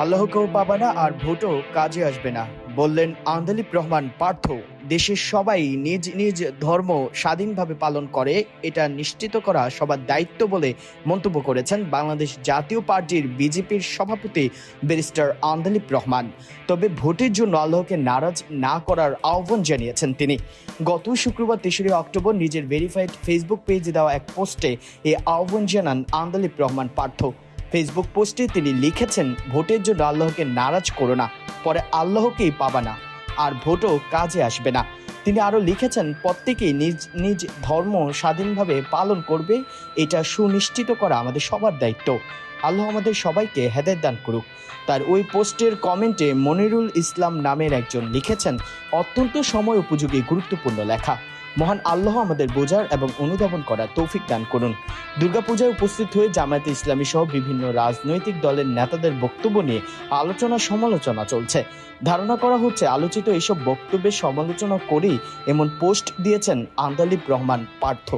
আল্লাহকেও পাবা না আর ভোটও কাজে আসবে না। বললেন আন্দালিব রহমান পার্থ, দেশের সবাই নিজ নিজ ধর্ম স্বাধীনভাবে পালন করে, এটা নিশ্চিত করা সবার দায়িত্ব বলে মন্তব্য করেছেন বাংলাদেশ জাতীয় পার্টির বিজেপির সভাপতি ব্যারিস্টার আন্দালিব রহমান। তবে ভোটের জন্য আল্লাহকে নারাজ না করার আহ্বান জানিয়েছেন তিনি। গত শুক্রবার তেসরা অক্টোবর নিজের ভেরিফাইড ফেসবুক পেজে দেওয়া এক পোস্টে এই আহ্বান জানান আন্দালিব রহমান পার্থ। ফেসবুক পোস্টে তিনি লিখেছেন, ভোটের জন্য আল্লাহকে নারাজ করো না, পরে আল্লাহকেই পাবা না, আর ভোটও কাজে আসবে না। তিনি আরও লিখেছেন, প্রত্যেকেই নিজ নিজ ধর্ম স্বাধীনভাবে পালন করবে, এটা সুনিশ্চিত করা আমাদের সবার দায়িত্ব। আল্লাহ আমাদের সবাইকে হেদায়ত দান করুক। তার ওই পোস্টের কমেন্টে মনিরুল ইসলাম নামের একজন লিখেছেন, অত্যন্ত সময় উপযোগী, গুরুত্বপূর্ণ লেখা। মহান আল্লাহ আমাদের বোঝার এবং অনুধাবন করার তৌফিক দান করুন। দুর্গাপূজায় উপস্থিত হয়ে জামায়াতে ইসলামী সহ বিভিন্ন রাজনৈতিক দলের নেতাদের বক্তব্য নিয়ে আলোচনা সমালোচনা চলছে। ধারণা করা হচ্ছে, আলোচিত এসব বক্তব্যের সমালোচনা করেই এমন পোস্ট দিয়েছেন আন্দালিব রহমান পার্থ।